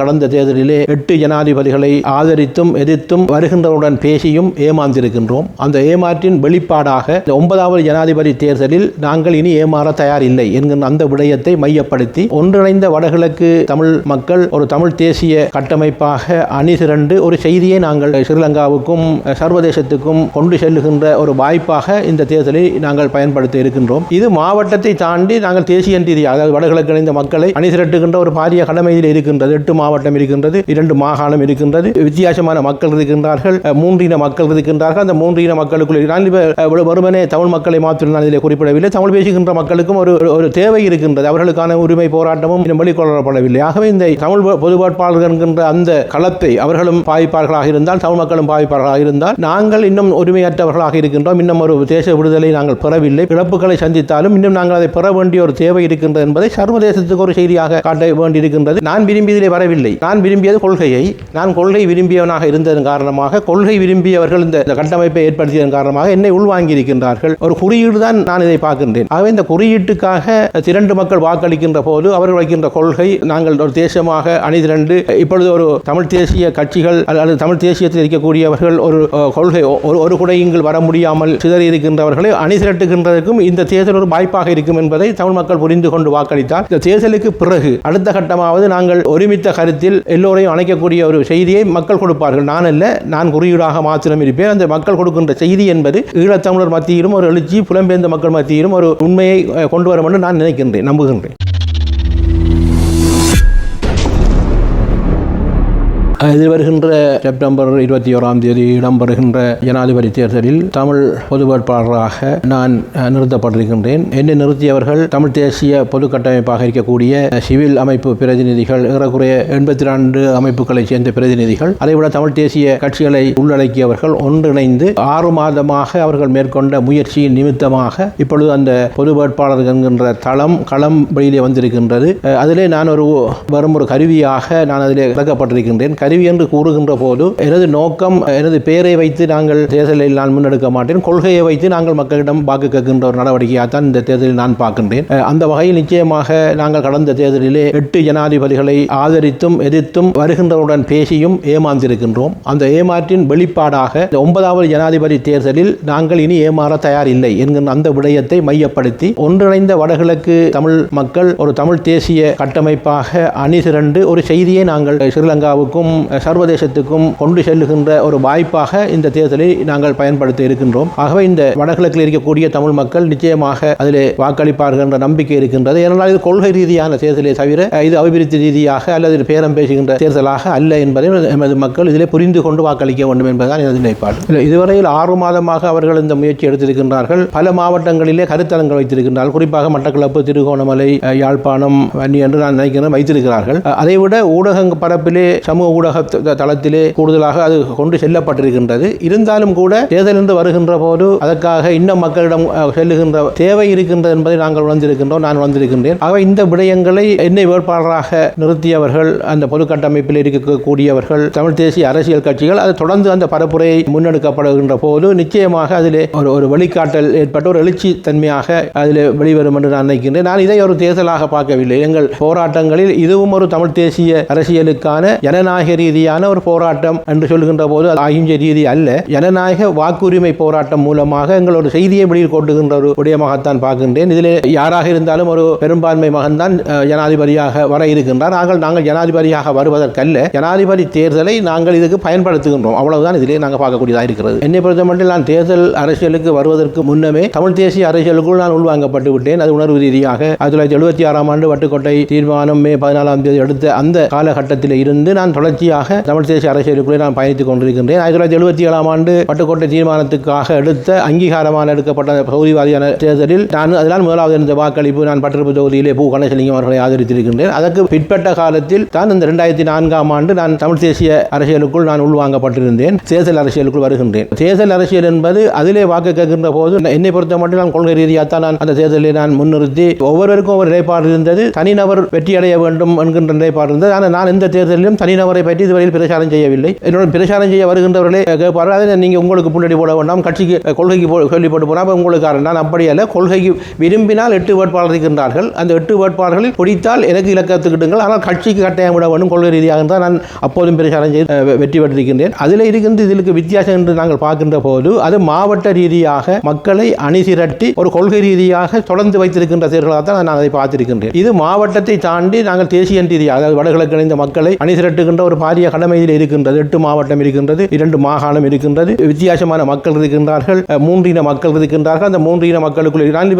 கடந்த தேர்தலிலே எட்டு ஜனாதிபதிகளை ஆதரித்தும் எதிர்த்தும் வருகின்றவருடன் பேசியும் ஏமாந்திருக்கின்றோம். அந்த ஏமாற்றின் வெளிப்பாடாக இந்த ஒன்பதாவது ஜனாதிபதி தேர்தலில் நாங்கள் இனி ஏமாற தயாரில்லை என்கிற அந்த விடயத்தை மையப்படுத்தி ஒன்றிணைந்த வடகிழக்கு தமிழ் மக்கள் ஒரு தமிழ் தேசிய கட்டமைப்பாக அணிதிரண்டு ஒரு செய்தியை நாங்கள் ஸ்ரீலங்காவுக்கும் சர்வதேசத்துக்கும் கொண்டு செல்லுகின்ற ஒரு வாய்ப்பாக இந்த தேர்தலை நாங்கள் பயன்படுத்த இருக்கின்றோம். இது மாவட்டத்தை தாண்டி நாங்கள் தேசிய ரீதியாக அதாவது வடகிழக்கு இணைந்த மக்களை அணிதிரட்டுகின்ற ஒரு பாரிய கடமையில் இருக்கின்றது. எட்டு மாவட்டம் இருக்கின்றது இரண்டு மாகாணம் இருக்கின்றது. வித்தியாசமான மக்கள் இருக்கின்றார்கள் அஹ், மூன்றின மக்கள் இருக்கின்றார்கள். அந்த மூன்றின மக்களுக்குள் நான் இப்ப, வெறுமனே தமிழ் மக்களை மாத்திரம் நான் இதில் குறிப்பிடவில்லை. தமிழ் பேசுகின்ற மக்களுக்கும் ஒரு ஒரு- தேவை இருக்கின்றது. அவர்களுக்கான உரிமை போராட்டமும் இன்னும் வெளிக்கொள்ளப்படவில்லை. ஆகவே இந்த தமிழ் பொ- பொது வேட்பாளர்கள் என்கின்ற அந்த களத்தை அவர்களும் பாவிப்பார்களாக இருந்தால் தமிழ் மக்களும் பாவிப்பார்களாக இருந்தால் நாங்கள் இன்னும் உரிமையற்றவர்களாக இருக்கின்றோம். இன்னும் ஒரு தேச விடுதலை நாங்கள் பெறவில்லை. இழப்புகளை சந்தித்தாலும் இன்னும் நாங்கள் அதை பெற வேண்டிய ஒரு தேவை இருக்கின்றது என்பதை சர்வதேசத்துக்கு ஒரு செய்தியாக காட்ட வேண்டியிருக்கின்றது. நான் விரும்பியதிலே வரவில்லை. நான் விரும்பியது கொள்கையை நான் கொள்கை விரும்பியவனாக இருந்ததன் காரணமாக கொள்கை விரும்பியவர்கள் இந்த கட்டமைப்பை ஏற்படுத்தியதன் காரணமாக என்னை உள்வாங்கி இருக்கின்றார்கள் ஒரு குறியீடு தான் நான் இதை பார்க்கின்றேன். ஆகவே இந்த குறியீட்டுக்காக திரண்டு மக்கள் வாக்களிக்கின்ற போது அவர்கள் வைக்கின்ற கொள்கை நாங்கள் ஒரு தேசமாக அணிதிரண்டு இப்பொழுது ஒரு தமிழ் தேசிய கட்சிகள் அல்லது தமிழ் தேசியத்தில் இருக்கக்கூடியவர்கள் ஒரு கொள்கை ஒரு ஒரு வர முடியாமல் சிதறி இருக்கின்றவர்களை அணிதிரட்டுகின்றதற்கும் இந்த தேர்தல் ஒரு வாய்ப்பாக இருக்கும் என்பதை தமிழ் மக்கள் புரிந்து கொண்டு வாக்களித்தால் இந்த தேர்தலுக்கு பிறகு அடுத்த கட்டமாவது நாங்கள் ஒருமித்த கருத்தில் எல்லோரையும் அணைக்கக்கூடிய ஒரு செய்தியை மக்கள் கொடுப்பார்கள். நான் அல்ல நான் குறியீடாக மாத்திரம் இருப்பேன். அந்த மக்கள் கொடுக்கின்ற செய்தி என்பது ஈழத்தமிழர் மத்தியிலும் ஒரு எழுச்சி புலம்பெயர்ந்த மக்கள் மத்தியிலும் ஒரு உண்மையை கொண்டு வரும் என்று நான் நினைக்கின்றேன் நம்புகின்றேன். இதில் வருகின்ற செப்டம்பர் இருபத்தி ஓராம் தேதி இடம்பெறுகின்ற ஜனாதிபதி தேர்தலில் தமிழ் பொது வேட்பாளராக நான் நிறுத்தப்பட்டிருக்கின்றேன். என்னை நிறுத்தியவர்கள் தமிழ் தேசிய பொது கட்டமைப்பாக இருக்கக்கூடிய சிவில் அமைப்பு பிரதிநிதிகள் ஏறக்குறைய எண்பத்தி ரெண்டு அமைப்புகளைச் சேர்ந்த பிரதிநிதிகள் அதைவிட தமிழ் தேசிய கட்சிகளை உள்ளடக்கியவர்கள் ஒன்றிணைந்து ஆறு மாதமாக அவர்கள் மேற்கொண்ட முயற்சியின் நிமித்தமாக இப்பொழுது அந்த பொது வேட்பாளர் என்கின்ற தளம் களம் வெளியிலே வந்திருக்கின்றது. அதிலே நான் ஒரு வரும் ஒரு கருவியாக நான் அதிலே இறக்கப்பட்டிருக்கின்றேன் கருவி என்று கூறுகின்ற போது எனது நோக்கம் எனது பெயரை வைத்து நாங்கள் தேர்தலில் நான் முன்னெடுக்க மாட்டேன். கொள்கையை வைத்து நாங்கள் மக்களிடம் வாக்கு கேட்கின்ற ஒரு நடவடிக்கையாக தான் இந்த தேர்தலில் நான் பார்க்கின்றேன். அந்த வகையில் நிச்சயமாக நாங்கள் கடந்த தேர்தலிலே எட்டு ஜனாதிபதிகளை ஆதரித்தும் எதிர்த்தும் வருகின்றவருடன் பேசியும் ஏமாந்திருக்கின்றோம். அந்த ஏமாற்றின் வெளிப்பாடாக இந்த ஒன்பதாவது ஜனாதிபதி தேர்தலில் நாங்கள் இனி ஏமாற தயாரில்லை என்கின்ற அந்த விடயத்தை மையப்படுத்தி ஒன்றிணைந்த வடகிழக்கு தமிழ் மக்கள் ஒரு தமிழ் தேசிய கட்டமைப்பாக அணி திரண்டு ஒரு செய்தியை நாங்கள் ஸ்ரீலங்காவுக்கும் சர்வதேசத்துக்கும் கொண்டு செல்லுகின்ற ஒரு வாய்ப்பாக இந்த தேர்தலை நாங்கள் பயன்படுத்த இருக்கின்றோம். ஆகவே இந்த வடகிழக்கில் இருக்கக்கூடிய தமிழ் மக்கள் நிச்சயமாக அதில் வாக்களிப்பார்கள் என்ற நம்பிக்கை இருக்கின்றது. ஏனென்றால் இது கொள்கை ரீதியான தேர்தலை தவிர இது அபிவிருத்தி ரீதியாக அல்லது பேரம் பேசுகின்ற தேர்தலாக அல்ல என்பதை எமது மக்கள் இதிலே புரிந்து கொண்டு வாக்களிக்க வேண்டும் என்பதுதான் எனது நிலைப்பாடு இதுவரையில் ஆறு மாதமாக அவர்கள் இந்த முயற்சி எடுத்திருக்கின்றார்கள். பல மாவட்டங்களிலே கருத்தரங்கள் வைத்திருக்கின்றார்கள். குறிப்பாக மட்டக்களப்பு திருகோணமலை யாழ்ப்பாணம் என்று நான் நினைக்கிறேன் வைத்திருக்கிறார்கள். அதைவிட ஊடக பரப்பிலே சமூக ஊடக ஊடக தளத்திலே கூடுதலாக அது கொண்டு செல்லப்பட்டிருக்கின்றது. இருந்தாலும் கூட தேர்தல் வருகின்ற போது அதற்காக இன்னும் மக்களிடம் செல்லுகின்ற தேவை இருக்கின்றது என்பதை நாங்கள் உணர்ந்திருக்கின்றோம் நான் உணர்ந்திருக்கின்றேன். ஆக இந்த விடயங்களை என்னை வேட்பாளராக நிறுத்தியவர்கள் அந்த பொது கட்டமைப்பில் இருக்கக்கூடியவர்கள் தமிழ் தேசிய அரசியல் கட்சிகள் அது தொடர்ந்து அந்த பரப்புரையை முன்னெடுக்கப்படுகின்ற போது நிச்சயமாக அதிலே ஒரு ஒரு வழிகாட்டல் ஏற்பட்ட ஒரு எழுச்சி தன்மையாக அதில் வெளிவரும் என்று நான் நினைக்கின்றேன். நான் இதை ஒரு தேர்தலாக பார்க்கவில்லை. எங்கள் போராட்டங்களில் இதுவும் ஒரு தமிழ் தேசிய அரசியலுக்கான ஜனநாயக ரீதியான ஒரு போராட்டம் என்று சொல்கின்ற போது அது அகிம்சை ரீதி அல்ல. ஜனநாயக வாக்குரிமை போராட்டம் மூலமாக எங்களோட செய்தியை வெளியில் கொண்டுகின்ற ஒரு விடயமாகத்தான் பார்க்கின்றேன். இதில் யாராக இருந்தாலும் ஒரு பெரும்பான்மை மகன்தான் தான் ஜனாதிபதியாக வர இருக்கின்றார். நாங்கள் நாங்கள் ஜனாதிபதியாக வருவதற்கல்ல. ஜனாதிபதி தேர்தலை நாங்கள் இதுக்கு பயன்படுத்துகின்றோம். அவ்வளவுதான் இதிலே நாங்கள் பார்க்கக்கூடியதாக இருக்கிறது. என்னை பொறுத்தமட்டில் நான் தேர்தல் அரசியலுக்கு வருவதற்கு முன்னமே தமிழ் தேசிய அரசியலுக்குள் நான் உள்வாங்கப்பட்டு விட்டேன். அது உணர்வு ரீதியாக ஆயிரத்தி தொள்ளாயிரத்தி எழுபத்தி ஆறாம் ஆண்டு வட்டுக்கோட்டை தீர்மானம் மே பதினாலாம் தேதி எடுத்த அந்த காலகட்டத்தில் இருந்து நான் தொடர்ச்சி தொடர்ச்சியாக தமிழ் தேசிய அரசியலுக்குள்ளே நான் பயணித்துக் கொண்டிருக்கின்றேன். ஆயிரத்தி தொள்ளாயிரத்தி எழுபத்தி ஏழாம் ஆண்டு பட்டுக்கோட்டை தீர்மானத்துக்காக எடுத்த அங்கீகாரமான எடுக்கப்பட்ட பகுதிவாதியான தேர்தலில் நான் அதனால் முதலாவது இருந்த வாக்களிப்பு நான் பட்டிருப்பு தொகுதியிலே பூ. கணேசலிங்கம் அவர்களை ஆதரித்திருக்கின்றேன். அதற்கு பிற்பட்ட காலத்தில் தான் இந்த ரெண்டாயிரத்தி நான்காம் ஆண்டு நான் தமிழ் தேசிய அரசியலுக்குள் நான் உள்வாங்கப்பட்டிருந்தேன். தேர்தல் அரசியலுக்குள் வருகின்றேன். தேர்தல் அரசியல் என்பது அதிலே வாக்கு கேட்கின்ற போது என்னை பொறுத்த மட்டும் நான் கொள்கை ரீதியாக தான் நான் அந்த தேர்தலை நான் முன்னிறுத்தி ஒவ்வொருவருக்கும் ஒரு நிலைப்பாடு இருந்தது. தனிநபர் வெற்றியடைய வேண்டும் என்கின்ற நிலைப்பாடு இருந்தது. ஆனால் நான் இந்த தேர்தலிலும் தனிநபரை பற்றி இதுவரையில் பிரச்சாரம் செய்யவில்லை. என்னோட பிரச்சாரம் செய்ய வருகின்றவர்களே கேட்பார்கள் அதை நீங்கள் உங்களுக்கு முன்னாடி போட வேண்டாம் கட்சிக்கு கொள்கைக்கு போ- சொல்லி போட்டு போனால் உங்களுக்கு நான் அப்படி அல்ல. கொள்கைக்கு விரும்பினால் எட்டு வேட்பாளர் இருக்கின்றார்கள். அந்த எட்டு வேட்பாளர்களில் பிடித்தால் எனக்கு இலக்கத்துக்கிட்டுங்கள் ஆனால் கட்சிக்கு கட்டாயம் விட வேண்டும். கொள்கை ரீதியாக தான் நான் அப்போதும் பிரச்சாரம் செய்து வெற்றி பெற்றிருக்கின்றேன். அதில் இருக்கின்ற இதற்கு வித்தியாசம் என்று நாங்கள் பார்க்கின்ற போது அது மாவட்ட ரீதியாக மக்களை அணிதிரட்டி ஒரு கொள்கை ரீதியாக தொடர்ந்து வைத்திருக்கின்ற தேர்தலாக தான் நான் அதை பார்த்திருக்கின்றேன். இது மாவட்டத்தை தாண்டி நாங்கள் தேசிய ரீதியாக அதாவது வடகிழக்கு இணைந்த மக்களை அணிதிரட்டுகின்ற ஒரு பாரிய கடமையில் இருக்கின்றது. எட்டு மாவட்டம் இருக்கின்றது இரண்டு மாகாணம் இருக்கின்றது. வித்தியாசமான மக்கள் இருக்கின்றார்கள். அஹ், மூன்றின மக்கள் இருக்கின்றார்கள். அந்த மூன்றின மக்களுக்குள் நான்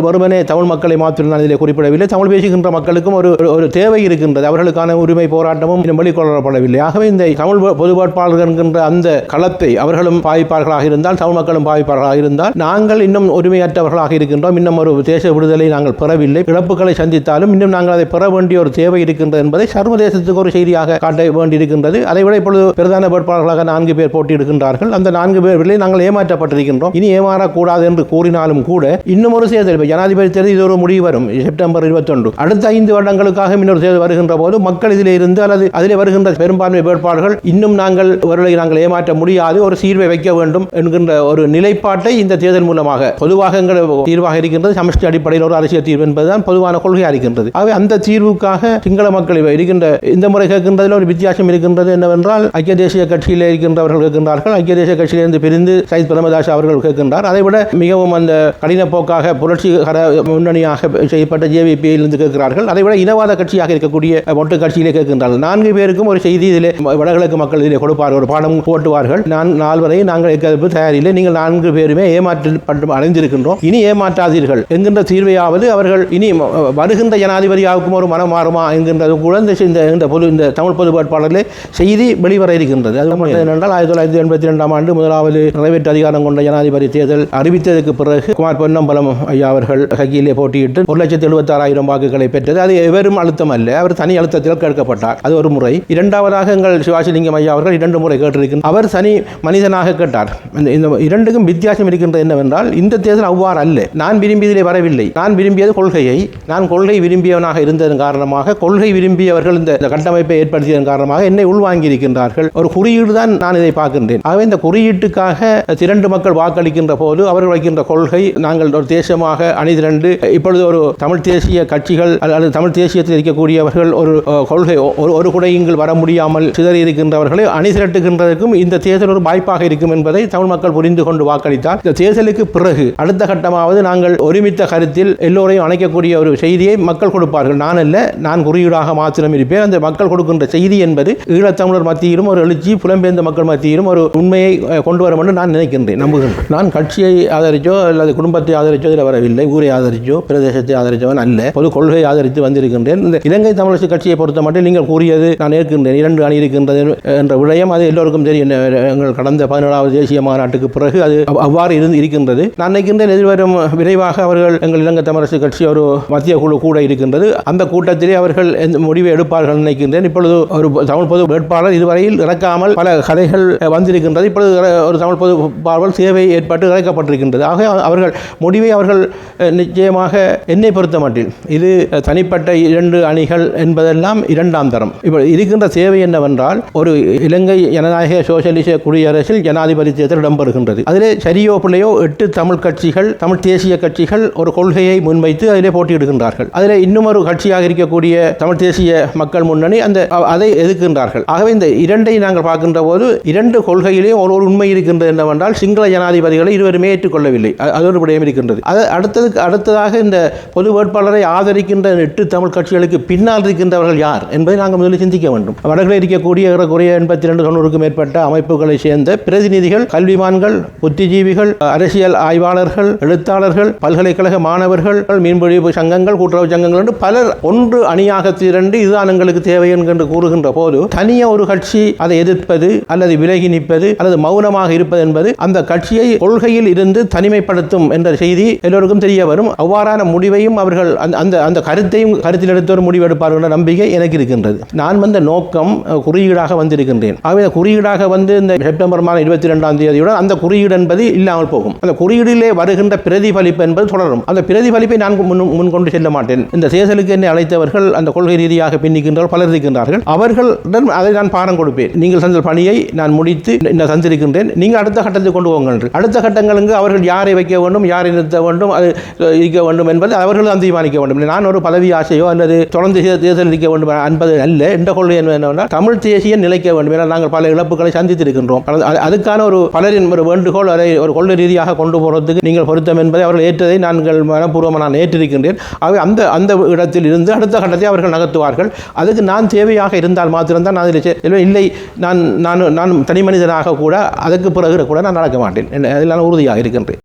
வெறுமனே தமிழ் மக்களை மாத்திரம் நான் இதில் குறிப்பிடவில்லை. தமிழ் பேசுகின்ற மக்களுக்கும் ஒரு ஒரு- தேவை இருக்கின்றது. அவர்களுக்கான உரிமை போராட்டமும் இன்னும் வெளிக்கொள்ளப்படவில்லை. ஆகவே இந்த தமிழ் பொதுபாட்பாளர்கள் பொது வேட்பாளர்கள் என்கின்ற அந்த களத்தை அவர்களும் பாவிப்பார்களாக இருந்தால் தமிழ் மக்களும் பாவிப்பார்களாக இருந்தால் நாங்கள் இன்னும் உரிமையற்றவர்களாக இருக்கின்றோம். இன்னும் ஒரு தேச விடுதலை நாங்கள் பெறவில்லை. இழப்புகளை சந்தித்தாலும் இன்னும் நாங்கள் அதை பெற வேண்டிய ஒரு தேவை இருக்கின்றது என்பதை சர்வதேசத்துக்கு ஒரு செய்தியாக காட்ட வேண்டியிருக்கின்றது. அதைவிட இப்பொழுது பிரதான வேட்பாளர்களாக நான்கு பேர் போட்டியிடுகின்றார்கள். அந்த நான்கு பேர்களில் நாங்கள் ஏமாற்றப்பட்டிருக்கின்றோம். இனி ஏமாறக்கூடாது என்று கூறினாலும் கூட இன்னும் ஒரு தேர்தல் ஜனாதிபதி தேர்தல் இது ஒரு முடிவு வரும். செப்டம்பர் இருபத்தொன்று. அடுத்த ஐந்து வருடங்களுக்காக இன்னொரு தேர்தல் வருகின்ற போது மக்கள் இதில் இருந்து அல்லது அதில் வருகின்ற பெரும்பான்மை வேட்பாளர்கள் இன்னும் நாங்கள் ஒருவரை நாங்கள் ஏமாற்ற முடியாது. ஒரு சீர்வை வைக்க வேண்டும் என்கின்ற ஒரு நிலைப்பாட்டை இந்த தேர்தல் மூலமாக பொதுவாக எங்கள் தீர்வாக இருக்கின்றது. சமஷ்டி அடிப்படையில் ஒரு அரசியல் தீர்வு என்பதுதான் பொதுவான கொள்கையாக இருக்கின்றது. ஆகவே அந்த தீர்வுக்காக சிங்கள மக்கள் இருக்கின்ற இந்த முறை கேட்கின்றதில் ஒரு வித்தியாசம் இருக்கின்றது என்னவென்றால் ஐக்கிய தேசிய கட்சியில் இருக்கின்றவர்கள் கேட்கின்றார்கள். ஐக்கிய தேசிய கட்சியிலிருந்து பிரிந்து சயித் பிரமதாஸ் அவர்கள் கேட்கின்றார். அதைவிட மிகவும் அந்த கடின போக்காக புரட்சிகர முன்னணியாக செய்யப்பட்ட ஜேவிபியிலிருந்து கேட்கிறார்கள். அதைவிட இனவாத கட்சியாக இருக்கக்கூடிய ஒட்டு கட்சியிலே கேட்கின்றார்கள். நான்கு பேருக்கும் ஒரு செய்தி இதிலே வடகிழக்கு மக்கள் இதிலே கொடுப்பார்கள் ஒரு பாடம் போட்டுவார்கள். நான் நால்வரை நாங்கள் எங்களுக்கு தயாரில்லை நீங்கள் நான்கு பேருமே ஏமாற்றப்பட்டு அடைந்திருக்கின்றோம். இனி ஏமாற்றாதீர்கள் என்கின்ற தீர்வையாவது அவர்கள் இனி வருகின்ற ஜனாதிபதியாவுக்கும் ஒரு மனம் மாறுமா என்கின்றது கூட இந்த இந்த பொது இந்த தமிழ் பொது வேட்பாளர்களே செய்தி வெளிவர இருக்கின்றது. அது என்னென்றால் ஆயிரத்தி தொள்ளாயிரத்தி எண்பத்தி ரெண்டாம் ஆண்டு முதலாவது நிறைவேற்று அதிகாரம் கொண்ட ஜனாதிபதி தேர்தல் அறிவித்ததற்கு பிறகு குமார் பொன்னம்பலம் ஐயா அவர்கள் ஹக்கியிலே போட்டியிட்டு ஒரு லட்சத்தி எழுபத்தாறாயிரம் வாக்குகளை பெற்றது. அது எவரும் அழுத்தம் அல்ல அவர் தனி அழுத்தத்தில் கேட்கப்பட்டார். அது ஒரு முறை. இரண்டாவதாக எங்கள் சிவாசிலிங்கம் ஐயா அவர்கள் இரண்டு முறை கேட்டிருக்கின்றார் அவர் தனி மனிதனாக கேட்டார். இந்த இரண்டுக்கும் வித்தியாசம் இருக்கின்றது என்னவென்றால் இந்த தேர்தல் அவ்வாறு அல்ல நான் விரும்பியதிலே வரவில்லை. நான் விரும்பியது கொள்கையை. நான் கொள்கை விரும்பியவனாக இருந்ததன் காரணமாக கொள்கை விரும்பியவர்கள் இந்த இந்த கட்டமைப்பை ஏற்படுத்தியதன் காரணமாக என்னை உள்வாங்கி இருக்கின்றார்கள் ஒரு குறியீடு தான் நான் இதை பார்க்கின்றேன். ஆகவே இந்த குறியீட்டுக்காக திரண்டு மக்கள் வாக்களிக்கின்ற போது அவர்கள் வைக்கின்ற கொள்கை நாங்கள் ஒரு தேசமாக அணிதிரண்டு இப்பொழுது ஒரு தமிழ் தேசிய கட்சிகள் அல்லது தமிழ் தேசியத்தில் இருக்கக்கூடியவர்கள் ஒரு கொள்கை ஒரு ஒரு வர முடியாமல் சிதறி இருக்கின்றவர்களை அணிதிரட்டுகின்றதற்கும் இந்த தேர்தல் ஒரு வாய்ப்பாக இருக்கும் என்பதை தமிழ் மக்கள் புரிந்து கொண்டு வாக்களித்தார். இந்த தேர்தலுக்கு பிறகு அடுத்த கட்டமாவது நாங்கள் ஒருமித்த கருத்தில் எல்லோரையும் அணைக்கக்கூடிய ஒரு செய்தியை மக்கள் கொடுப்பார்கள். நான் அல்ல நான் குறியீடாக மாத்திரம் இருப்பேன். அந்த மக்கள் கொடுக்கின்ற செய்தி என்பது ஈழத்தமிழர் மத்தியிலும் ஒரு எழுச்சி புலம்பெயர்ந்த மக்கள் மத்தியிலும் ஒரு உண்மையை கொண்டு வரும் என்று நான் நினைக்கின்றேன் நம்புகின்றேன். நான் கட்சியை ஆதரிச்சோ அல்லது குடும்பத்தை ஆதரிச்சோ இதில் வரவில்லை. ஊரை ஆதரிச்சோ பிரதேசத்தை ஆதரித்தவன் அல்ல. பொது கொள்கையை ஆதரித்து வந்திருக்கின்றேன். இந்த இலங்கை தமிழரசு கட்சியை பொறுத்த மட்டும் நீங்கள் கூறியது நான் ஏற்கின்றேன். இரண்டு அணி இருக்கின்றது என்ற விடயம் அது எல்லோருக்கும் தெரியும். எங்கள் கடந்த பதினேழாவது தேசிய மாநாட்டுக்கு பிறகு அது அவ்வாறு இருந்து இருக்கின்றது. நான் நினைக்கின்றேன் எதிர்வரும் விரைவாக அவர்கள் எங்கள் இலங்கை தமிழரசு கட்சி ஒரு மத்திய குழு கூட இருக்கின்றது. அந்த கூட்டத்திலே அவர்கள் எந்த முடிவை எடுப்பார்கள் நினைக்கின்றேன். இப்பொழுது ஒரு தமிழ் பொது வேட்பாளர் இதுவரையில் இறக்காமல் பல கதைகள் வந்திருக்கின்றது. இப்பொழுது ஒரு தமிழ் பொது வேட்பாளர் சேவை ஏற்பட்டு இறக்கப்பட்டிருக்கின்றது. ஆக அவர்கள் முடிவை அவர்கள் நிச்சயமாக என்னை பொறுத்த மட்டில் இது தனிப்பட்ட இரண்டு அணிகள் என்பதெல்லாம் இரண்டாம் தரம். இப்போ இருக்கின்ற தேவை என்னவென்றால் ஒரு இலங்கை ஜனநாயக சோசியலிச குடியரசில் ஜனாதிபதி தேர்தல் இடம்பெறுகின்றது. அதிலே சரியோ பிள்ளையோ எட்டு தமிழ் கட்சிகள் தமிழ் தேசிய கட்சிகள் ஒரு கொள்கையை முன்வைத்து அதிலே போட்டியிடுகின்றார்கள். அதிலே இன்னும் ஒரு கட்சியாக இருக்கக்கூடிய தமிழ் தேசிய மக்கள் முன்னணி அந்த அதை எதுக்கு இருக்கின்றார்கள். ஆகவே இந்த இரண்டை நாங்கள் பார்க்கின்ற போது இரண்டு கொள்கையிலேயும் ஒரு ஒரு உண்மை இருக்கின்றது என்னவென்றால் சிங்கள ஜனாதிபதிகளை இருவருமே ஏற்றுக்கொள்ளவில்லை. அதோடு அது ஒரு விடயம் இருக்கின்றது அது அடுத்ததுக்கு அடுத்ததாக இந்த பொது வேட்பாளரை ஆதரிக்கின்ற எட்டு தமிழ் கட்சிகளுக்கு பின்னால் இருக்கின்றவர்கள் யார் என்பதை நாங்கள் முதலில் சிந்திக்க வேண்டும். வடகில் இருக்கக்கூடிய ஏறக்குறைய எண்பத்தி ரெண்டு தொண்ணூறுக்கும் மேற்பட்ட அமைப்புகளை சேர்ந்த பிரதிநிதிகள் கல்விமான்கள் புத்திஜீவிகள் அரசியல் ஆய்வாளர்கள் எழுத்தாளர்கள் பல்கலைக்கழக மாணவர்கள் மீன்பிடிப்பு சங்கங்கள் கூட்டுறவு சங்கங்கள் என்று பலர் ஒன்று அணியாக திரண்டு இதுதான் எங்களுக்கு தேவை என்று கூறுகின்ற போது தனியாக ஒரு கட்சி அதை எதிர்ப்பது அல்லது விலகி நிற்பது அல்லது மௌனமாக இருப்பது என்பது அந்த கட்சியை கொள்கையில் இருந்து தனிமைப்படுத்தும் என்ற செய்தி எல்லோருக்கும் தெரிய வரும். அவ்வாறான முடிவையும் அவர்கள் அந்த அந்த அந்த கருத்தையும் கருத்தில் எடுத்து ஒரு முடிவெடுப்பார்கள் என்ற நம்பிக்கை எனக்கு இருக்கின்றது. நான் வந்த நோக்கம் குறியீடாக வந்திருக்கின்றேன். ஆகவே குறியீடாக வந்து இந்த செப்டம்பர் மாதம் இருபத்தி ரெண்டாம் தேதியுடன் அந்த குறியீடு என்பது இல்லாமல் போகும். அந்த குறியீடிலே வருகின்ற பிரதிபலிப்பு என்பது தொடரும். அந்த பிரதிபலிப்பை நான் முன் முன் கொண்டு செல்ல மாட்டேன். இந்த தேர்தலுக்கு என்னை அழைத்தவர்கள் அந்த கொள்கை ரீதியாக பின்னிக்கின்றவர்கள் பலர் இருக்கின்றார்கள். அவர்கள் அவர்களிடம் அதை நான் பாடம் கொடுப்பேன். நீங்கள் தந்த பணியை நான் முடித்து நான் தந்திருக்கின்றேன். நீங்கள் அடுத்த கட்டத்துக்கு கொண்டு போங்கள் என்று. அடுத்த கட்டங்களுக்கு அவர்கள் யாரை வைக்க வேண்டும் யாரை நிறுத்த வேண்டும் அது இருக்க வேண்டும் என்பது அவர்கள் தான் தீர்மானிக்க வேண்டும். நான் ஒரு பதவி ஆசையோ அல்லது தொடர்ந்து தேர்தல் இருக்க வேண்டும் என்பது அல்ல. என்ற கொள்கை என்னவென்றால் தமிழ் தேசியம் நிலைக்க வேண்டும். என நாங்கள் பல இழப்புகளை சந்தித்திருக்கின்றோம். அது- அதுக்கான ஒரு பலரின் ஒரு வேண்டுகோள் அதை ஒரு கொள்கை ரீதியாக கொண்டு போகிறதுக்கு நீங்கள் பொருத்தம் என்பதை அவர்கள் ஏற்றதை நாங்கள் மனப்பூர்வமாக நான் ஏற்றிருக்கின்றேன். ஆகவே அந்த அந்த இடத்தில் இருந்து அடுத்த கட்டத்தை அவர்கள் நகர்த்துவார்கள். அதுக்கு நான் தேவையாக இருந்தால் மாத்திரம்தான் நான் இல்லை நான் நான் நான் தனி மனிதனாக கூட அதற்கு பிறகு கூட நான் நடக்க மாட்டேன். அதில் நான் உறுதியாக இருக்கின்றேன்.